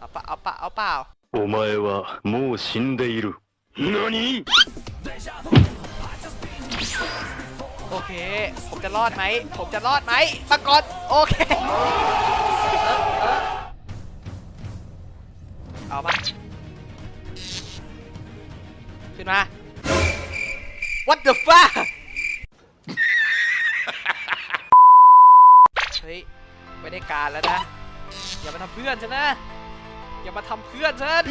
เอาปะเอาปะเอาเปล่า お前はもう死んでいる。何 โอเค ผมจะรอดไหม ผมจะรอดไหมปรากฏโอเคเออเออเอาปะขึ้นมา What the fuck เฮ้ย ไม่ได้การแล้วนะ อย่ามาทำเพื่อนฉันนะ อย่ามาทำเพื่อนฉัน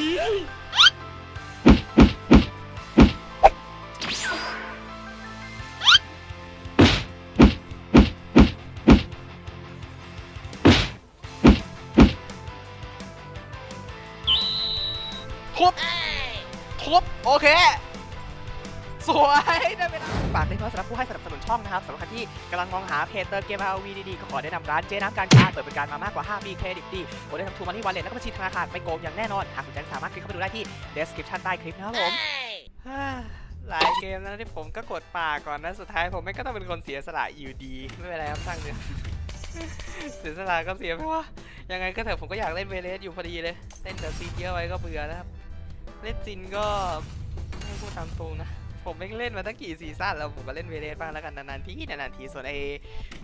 สวยได้เวลาฝากด้วยเพื่อสำหรับผู้ให้สนับสนุนช่องนะครับสำหรับใครที่กำลังมองหาเพจเติมเกม RV ดีๆ ก็ขอแนะนำร้านเจ๊น้ำการค้าเปิดบริการมามากกว่า 5 ปีเครดิตดีโอนได้ทั้งทูมันนี่วันเลทแล้วก็บัญชีธนาคารไม่โกงอย่างแน่นอน หากสนใจสามารถคลิกเข้าไปดูได้ที่ description ใต้คลิปนะครับผมหลายเกมแล้วที่ผมก็กดป่ากก่อนนะสุดท้ายผมไม่ก็ต้องเป็นคนเสียสละอยู่ดีไม่เป็นไรครับช่างเนี่เสียสละก็เสียไม่ว่ายังไงก็เถอะผมก็อยากเล่นเวเลสอยู่พอดีเลยเล่นเดอะซีเยอะไว้ก็เบื่อนะครับเล่นจินก็ให้พูดตามตรงนะ ผมไม่เล่นมาตั้งกี่ซีซั่นแล้วผมก็เล่นเวเลสบ้างแล้วกันนานๆทีนานๆทีส่วนไอ้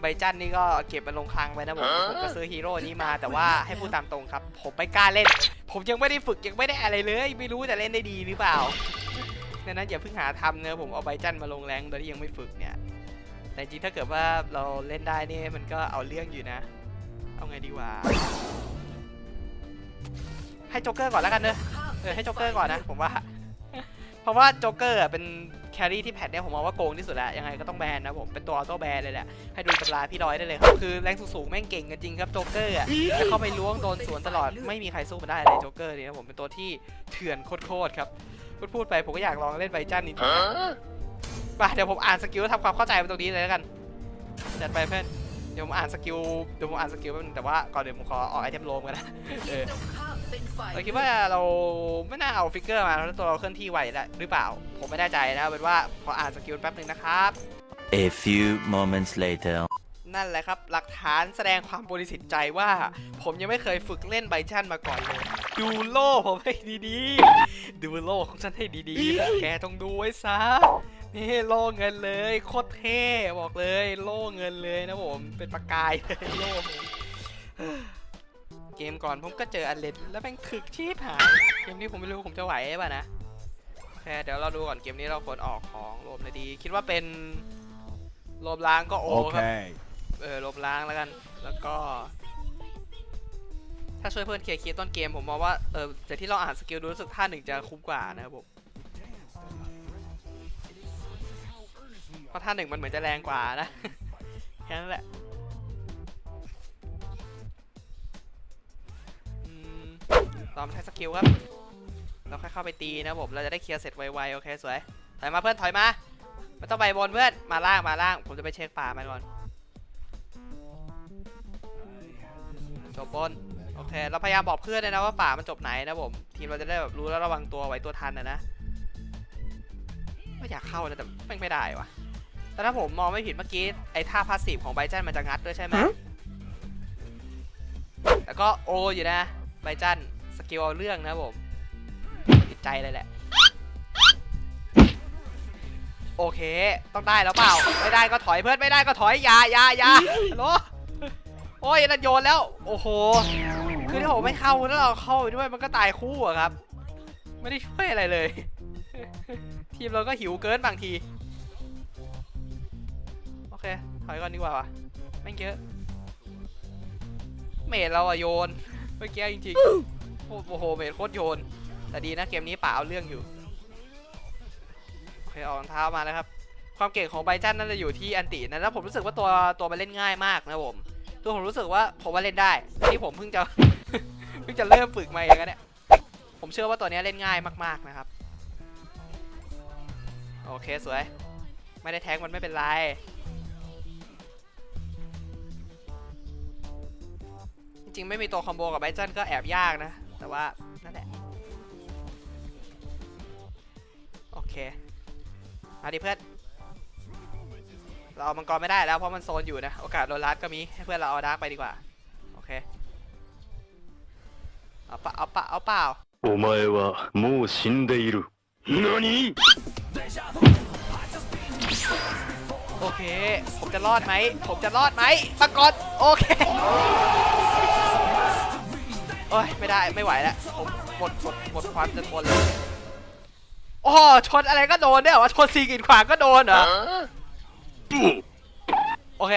ใบจันนี่ก็เก็บมันลงคลังไว้นะผมผมก็ซื้อฮีโร่นี้มาแต่ว่าให้พูดตามตรงครับ ผมไม่กล้าเล่น ผมยังไม่ได้ฝึกยังไม่ได้อะไรเลย ไม่รู้จะเล่นได้ดีหรือเปล่าดังนั้นอย่าเพิ่งหาทำเนอะผมเอาใบจันมาลงแรงโดยที่ยังไม่ฝึกเนี่ยแต่จริงถ้าเกิดว่าเราเล่นได้นี่มันก็เอาเรื่องอยู่นะ เอาไงดีวะให้โจ๊กเกอร์ก่อนแล้วกันเนอะเออให้โจ๊กเกอร์ก่อนนะผมว่า เพราะว่าโจ๊กเกอร์อะเป็นแครี่ที่แพทเนี่ยผมมองว่าโกงที่สุดแล้วยังไงก็ต้องแบนนะผมเป็นตัวออโต้แบนเลยแหละให้ดูตำราพี่ร้อยได้เลยครับคือแรงสูงๆแม่งเก่งกันจริงครับโจ๊กเกอร์อะจะเข้าไปล้วงโดนสวนตลอดไม่มีใครสู้มันได้เลยโจ๊กเกอร์เนี่ยนะผมเป็นตัวที่เถื่อนโคตรๆครับพูดพูดไปผมก็อยากลองเล่นไบจันนิดนึงไปเดี๋ยวผมอ่านสกิลแล้วทำความเข้าใจไปตรงนี้เลยแล้วกันจัดไปเพื่อน เดี๋ยวผมอ่านสกิลเดี๋ยวผมอ่านสกิลแป๊บนึงแต่ว่าก่อนเดี๋ยวผมขอออกไอเทมโลมกันนะเออเราคิดว่าเราไม่น่าเอาฟิกเกอร์มาแล้วตัวเราเคลื่อนที่ไหวแล้วหรือเปล่า ผมไม่แน่ใจนะเอาเป็นว่าขออ่านสกิลแป๊บหนึ่งนะครับ A few moments later. นั่นแหละครับ หลักฐานแสดงความบริสุทธิ์ใจว่า ผมยังไม่เคยฝึกเล่นไบชันมาก่อนเลย ดูโล่ผมให้ดีๆ ดูโล่ของฉันให้ดีๆนะแกต้องดูไว้ซะ นี่โล่เงินเลยโคตรเท่บอกเลย โล่เงินเลยนะผมเป็นประกายเลยโล่ผมเกมก่อนผมก็เจออันเลนแล้วแม่งถึกชีพหายเกมนี้ผมไม่รู้ผมจะไหวป่ะนะโอเคเดี๋ยวเราดูก่อนเกมนี้เราควรออกของโลมเลยดี คิดว่าเป็นโลมล้างก็โอครับเออลบล้างแล้วกัน แล้วก็ ถ้าช่วยเพื่อนเคลียร์คีย์ต้นเกมผมมองว่าเออแต่ที่เราอ่านสกิลดูรู้สึกท่าหนึ่งจะคุ้มกว่านะครับผม ราะท่าหนึ่งมันเหมือนจะแรงกว่านะ แค่นั้นแหละอืมลองใช้สกิลครับ เราค่อยเข้าไปตีนะผม เราจะได้เคลียร์เสร็จไวๆ โอเค สวย ถอยมาเพื่อน ถอยมาไม่ต้องไปบนเพื่อน มาล่าง มาล่าง ผมจะไปเช็คป่ามันก่อน จบบน โอเค เราพยายามบอกเพื่อนเลยนะว่าป่ามันจบไหนนะผม ทีมเราจะได้แบบรู้แล้วระวังตัวไว้ตัวทันนะนะ ไม่อยากเข้านะแต่ไม่ไม่ได้วะ แต่ถ้าผมมองไม่ผิดเมื่อกี้ไอ้ท่าพาสซีฟของไบจันมันจะงัดด้วยใช่ไหมแล้วก็โออยู่นะไบจันสกิลเอาเรื่องนะผมติดใจเลยแหละ โอเค ต้องได้แล้วเปล่า ไม่ได้ก็ถอยเพื่อนไม่ได้ก็ถอยอย่าอย่าอย่าฮัลโหลโอ้ยนั่นโยนแล้ว โอ้โห คือถ้าผมไม่เข้าแล้วเราเข้าไปด้วยมันก็ตายคู่อะครับ ไม่ได้ช่วยอะไรเลย ทีมเราก็หิวเกินบางทีโอเค ถอยก่อนดีกว่าวะไม่งเยอะ เมดเราอะโยน เมื่อกี้จริงๆ โอ้โห เมดโคตรโยน แต่ดีนะเกมนี้ป่าเอาเรื่องอยู่ โอเคออกรองเท้ามาแล้วครับ ความเก่งของไบจันน่าจะอยู่ที่อันตินะแล้วผมรู้สึกว่าตัวตัวมันเล่นง่ายมากนะผม ตัวผมรู้สึกว่าผมว่าเล่นได้แต่นี่ผมเพิ่งจะ เพิ่งจะเริ่มฝึกมาเองนะเนี่ย ผมเชื่อว่าตัวนี้เล่นง่ายมากๆนะครับ โอเคสวย ไม่ได้แทงมันไม่เป็นไร จริงๆไม่มีตัวคอมโบกับไบจันก็แอบยากนะ แต่ว่านั่นแหละ โอเค มาดิเพื่อน เราเอามังกรไม่ได้แล้วเพราะมันโซนอยู่นะ โอกาสโดนลัดก็มีให้เพื่อนเราเอาดาร์กไปดีกว่า โอเค เอาปะเอาปะเอาเปล่า お前はもう死んでいる。何 โอเค ผมจะรอดไหม ผมจะรอดไหมปรากฏโอเค โอ้ยไม่ได้ไม่ไหวแล้วผมหมดหมดหมดความจะทนแล้วโอ้โหชนอะไรก็โดนได้วยเหรอวะชนซีกินขวางก็โดนเหรอโอเค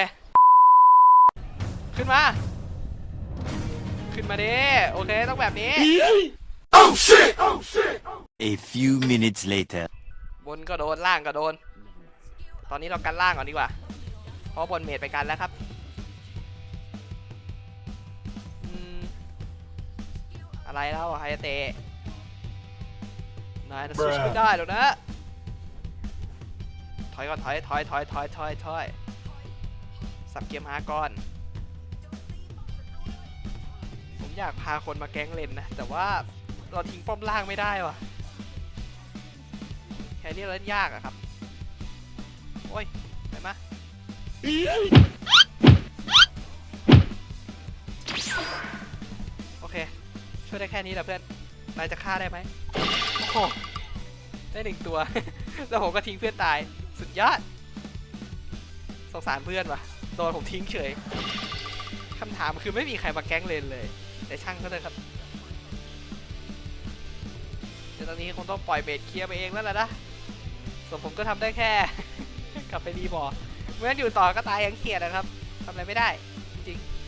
ขึ้นมา ขึ้นมาดิโอเคต้องแบบนี้ A few minutes later. บนก็โดนล่างก็โดน ตอนนี้เรากันล่างก่อนดีกว่า เพราะบนเมดไปกันแล้วครับ อะไรแล้วไฮเตะนายนะสวิชไม่ได้หรอกนะ ถอยก่อนถอยถอยถอยถอยถอยถอยสับเกียร์มาก่อน ผมอยากพาคนมาแก๊งเลนนะ แต่ว่าเราทิ้งป้อมล่างไม่ได้ว่ะแค่นี้เล่นยากอะครับ โอ้ยไปมา ช่วยได้แค่นี้แหละเพื่อนนายจะฆ่าได้ไหมโอ้โหได้หนึ่งตัว แล้วผมก็ทิ้งเพื่อนตาย สุดยอด สงสารเพื่อนว่ะ โดนผมทิ้งเฉยคำถามคือไม่มีใครมาแก๊งเลนเลย แต่ช่างก็เลยครับ เดี๋ยวตอนนี้คงต้องปล่อยเบสเคลียร์ไปเองแล้วล่ะนะ ส่วนผมก็ทำได้แค่ กลับไปรีบอร์เมื่ออยู่ต่อก็ตายยังเขียดนะครับทำอะไรไม่ได้ จริงๆ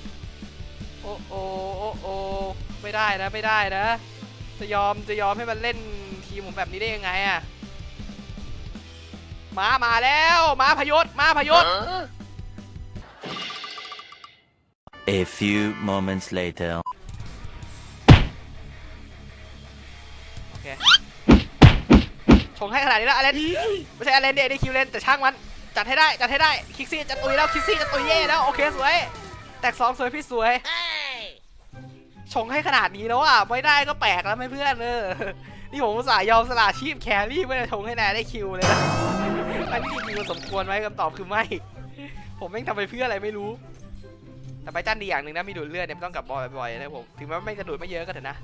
โอ้โอโอ้โอไม่ได้นะไม่ได้นะ จะยอมจะยอมให้มันเล่นทีมผมแบบนี้ได้ยังไงอะมามาแล้วมาพยศมาพยศ A few moments later. โอเคชงให้ขนาดนี้แล้วอเลนไม่ใช่อเลนเดได้คิวเลนแต่ช่างมันจัดให้ได้จัดให้ได้คิกซี่จะตุยแล้วคิกซี่จะตุยเย่แล้วโอเคสวยแตกสองสวยพี่สวย ชงให้ขนาดนี้แล้วอะไม่ได้ก็แปลกแล้วไม่เพื่อนเออนี่ผมสาห์ยอมสละชีพแครี่เพื่อจะชงให้นายได้คิวเลยนะอันนี้จริงๆมันสมควรไหมคำตอบคือไม่ ผมแม่งทำไปเพื่ออะไรไม่รู้ แต่ไปจันดีอย่างหนึ่งนะมีดูดเลือดเนี่ยไม่ต้องกลับบ่อยๆนะผมถึงแม้ไม่กระดูดไม่เยอะก็เถอะนะ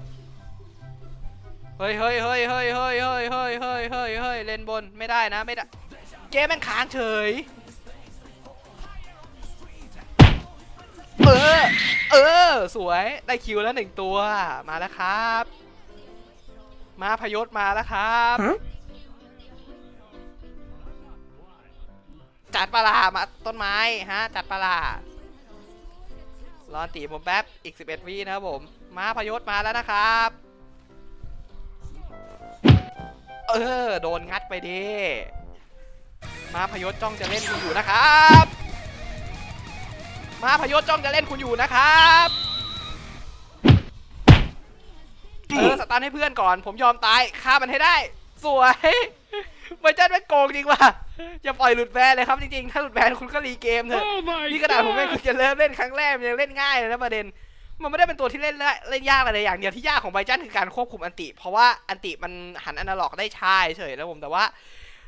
เฮ้ยเฮ้ยเฮ้ยเฮ้ยเฮ้ยเฮ้ยเฮ้ยเฮ้ยเฮ้ยเฮ้ยเล่นบนไม่ได้นะไม่ได้เกมแม่งค้างเฉย เออ เออ สวย ได้คิวแล้วหนึ่งตัว มาแล้วครับ มาพยศมาแล้วครับ จัดปลาลามาต้นไม้ฮะ จัดปลาลารอตีผมแป๊บ อีก 11 วินะครับผม มาพยศมาแล้วนะครับ เออ โดนงัดไปดิ มาพยศจ้องจะเล่นคุณอยู่นะครับ มาพยศจ้องจะเล่นคุณอยู่นะครับเออสตันให้เพื่อนก่อน ผมยอมตายฆ่ามันให้ได้ สวยไมเจันไม่โกงจริงว่ะอย่าปล่อยหลุดแบนเลยครับจริงๆ ถ้าหลุดแบนคุณก็รีเกมเถอะนี่ขนาดผมไม่คุณจะเริ่มเล่นครั้งแรกมันยังเล่นง่ายเลยนะประเด็น มันไม่ได้เป็นตัวที่เล่นละเล่นยากอะไรอย่างเดียวที่ยากของไบจันคือการควบคุมอันติ เพราะว่าอันติมันหันอนาล็อกได้ช้าเฉยแล้วผมแต่ว่า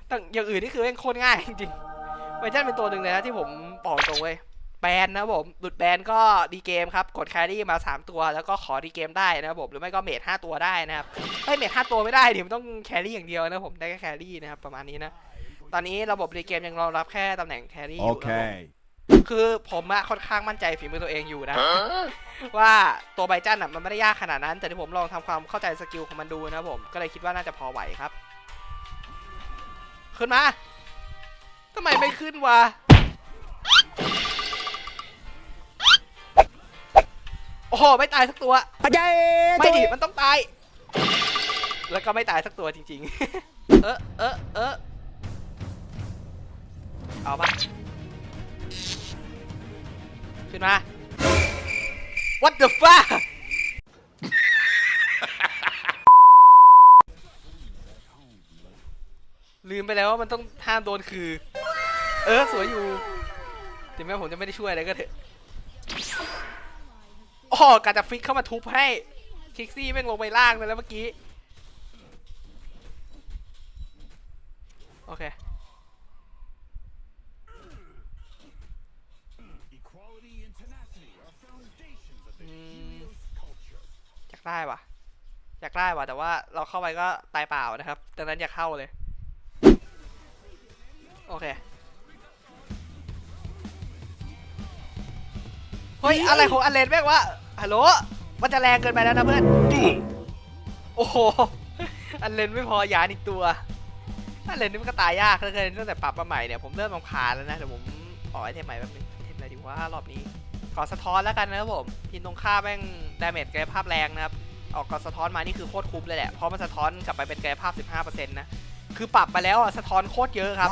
แต่อย่างอื่นนี่คือเล่นโคตรง่ายจริงๆไบจันเป็นตัวหนึ่งเลยนะที่ผมบอกตรงเว้ย แบนนะผม หลุดแบนก็ดีเกมครับ กดแครี่มา 3 ตัว แล้วก็ขอดีเกมได้นะครับผม หรือไม่ก็เมท5ตัวได้นะครับเฮ้ยเมท5ตัวไม่ได้เดี๋ยวมันต้องแครี่อย่างเดียวนะผม ได้แค่แครี่นะครับประมาณนี้นะ ตอนนี้ระบบดีเกมยังรองรับแค่ตำแหน่งแครี่อยู่นะครับผม Okay. คือผมอะค่อนข้างมั่นใจฝีมือตัวเองอยู่นะ ว่าตัวไบจันอะมันไม่ได้ยากขนาดนั้น แต่ที่ผมลองทำความเข้าใจสกิลของมันดูนะครับผม ก็เลยคิดว่าน่าจะพอไหวครับ ขึ้นมาทำไมไม่ขึ้นวะ โอ้โหไม่ตายสักตัวไม่ดิมันต้องตาย แล้วก็ไม่ตายสักตัวจริง ๆ เออเออเออเอาปะขึ้นมา What the fuck ลืมไปแล้วว่ามันต้องห้ามโดนคือ เออ สวยอยู่ ถึงแม้ผมจะไม่ได้ช่วยอะไรก็เถอะโอ้โห การจะฟิกเข้ามาทุบให้คิกซี่แม่งลงไปล่างเลยแล้วเมื่อกี้ โอเคอืมจะากได้ว่ะอยากได้ว่ะแต่ว่าเราเข้าไปก็ตายเปล่านะครับ ดังนั้นอย่าเข้าเลย โอเค เฮ้ยอะไรของอันเลนแม่งวะฮัลโหลมันจะแรงเกินไปแล้วนะเพื่อนโอ้โหอันเลนไม่พอหยานอีกตัวอันเลนนี่มันก็ตายยากเหลือเกินตั้งแต่ปรับมาใหม่เนี่ยผมเริ่มรำคาญแล้วนะเดี๋ยวผมออกไอเทมใหม่แป๊บนึงไอเทมอะไรดีว่ารอบนี้ขอสะท้อนแล้วกันนะครับผมทีมตรงข้ามแม่งดาเมจกายภาพแรงนะครับออกกอสะท้อนมานี่คือโคตรคุ้มเลยแหละเพราะมันสะท้อนกลับไปเป็นกายภาพ 15%นะคือปรับไปแล้วอะสะท้อนโคตรเยอะครับ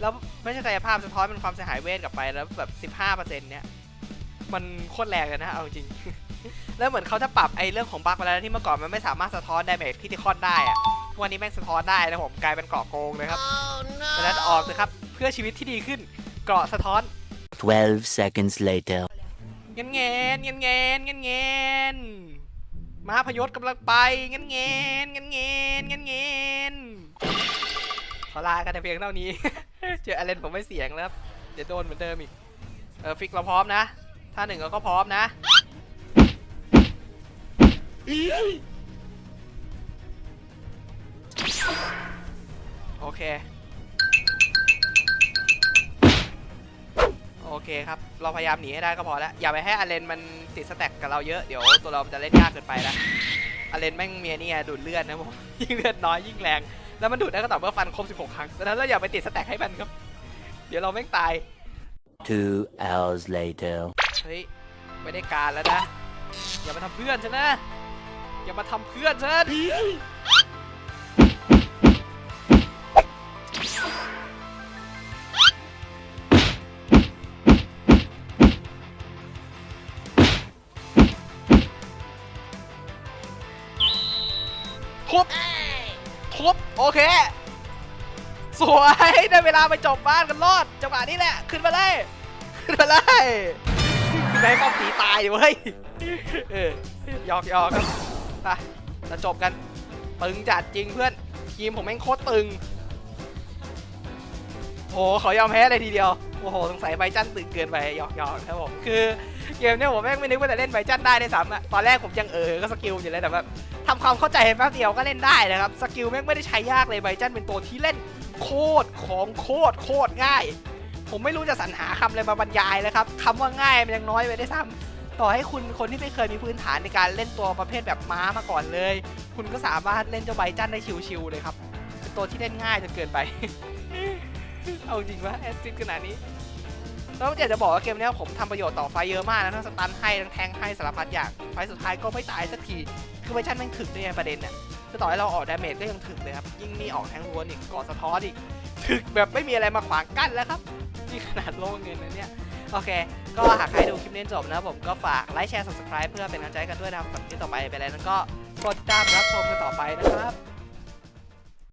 แล้วไม่ใช่กายภาพสะท้อนเป็นความเสียหายเวทกลับไปแล้วแบบ 15%เนี่ย มันโคตรแรงเลยนะเอาจริง แล้วเหมือนเขาจะปรับไอ้เรื่องของบั๊กไปแล้วนะที่เมื่อก่อนมันไม่สามารถสะท้อนดาเมจที่ที่คอนได้อะวันนี้แม่งสะท้อนได้นะผมกลายเป็นเกราะโกงเลยครับดังนั้นออกเลยครับเพื่อชีวิตที่ดีขึ้นเกราะสะท้อน 12 seconds later. เงินเงินเงินเงินเงินเงินมหาพยศกำลังไปเงินเงินเงินเงินเงินเงินขอลากันแต่เพียงเท่านี้ เจออเลนผมไม่เสียงแล้วครับเดี๋ยวโดนเหมือนเดิมอีกเออฟิกเราพร้อมนะ ถ้าหนึ่งเราก็พร้อมนะ โอเค โอเคครับ เราพยายามหนีให้ได้ก็พอแล้ว อย่าไปให้อเลนมันติดสแต็กกับเราเยอะ เดี๋ยวตัวเราจะเล่นยากเกินไปนะอเลนแม่งเมียนี่ดูดเลือดนะผมยิ่งเลือดน้อยยิ่งแรง แล้วมันดูดได้ก็ต่อเมื่อฟันครบ 16 ครั้งดังนั้นเราอย่าไปติดสแต็กให้มันครับ เดี๋ยวเราแม่งตาย Two hours later. เฮ้ยไม่ได้การแล้วนะอย่ามาทำเพื่อนฉันนะอย่ามาทำเพื่อนฉันทุบทุบโอเค สวย ได้เวลาไปจบบ้านกันรอดจังหวะนี้แหละ ขึ้นมาเลย ขึ้นมาเลย ขึ้นไปให้ป้อมตีตายเว้ยเออหยอกหยอกครับไปจะจบกัน ตึงจัดจริงเพื่อน ทีมผมแม่งโคตรตึงโหขอยอมแพ้เลยทีเดียว โอ้โห สงสัยไบจันตึงเกินไปหยอกหยอกครับผม คือเกมเนี้ยผมแม่งไม่นึกว่าจะเล่นไบจันได้ในซ้ำอะตอนแรกผมยังเออก็สกิลอยู่เลยแต่แบบทำความเข้าใจแป๊บเดียวก็เล่นได้นะครับ สกิลแม่งไม่ได้ใช้ยากเลยไบจันเป็นตัวที่เล่นโคตรของโคตรโคตรง่าย ผมไม่รู้จะสรรหาคำอะไรมาบรรยายเลยครับคำว่าง่ายมันยังน้อยไปได้ซ้ำต่อให้คุณคนที่ไม่เคยมีพื้นฐานในการเล่นตัวประเภทแบบม้ามาก่อนเลย คุณก็สามารถเล่นเจ้าไบจันได้ชิวๆเลยครับเป็นตัวที่เล่นง่ายจนเกินไป เอาจริงว่าแอดซิดขนาดนี้แล้วอยากจะบอกว่าเกมนี้ผมทำประโยชน์ต่อไฟเยอะมากนะทั้งสตันให้ทั้งแทงให้สารพัดอย่างไฟสุดท้ายก็ไม่ตายสักทีคือไบจันม่งถึกด้วยไงประเด็นเนี่ยคือต่อให้เราออกดาเมจก็ยังถึกเลยครับ ยิ่งนี่ออกแทงรวนอีกก่อสะท้อนอีก ถึกแบบไม่มีอะไรมาขวางกั้นแล้วครับ นี่ขนาดโล่เงินนะเนี่ย โอเค ก็หากใครดูคลิปนี้จบนะผมก็ฝากไลค์แชร์ subscribe เพื่อเป็นกำลังใจกันด้วยนะครับสำหรับคลิปต่อไปไปแล้วนั้นก็กดติดตามรับชมกันต่อไปนะครับ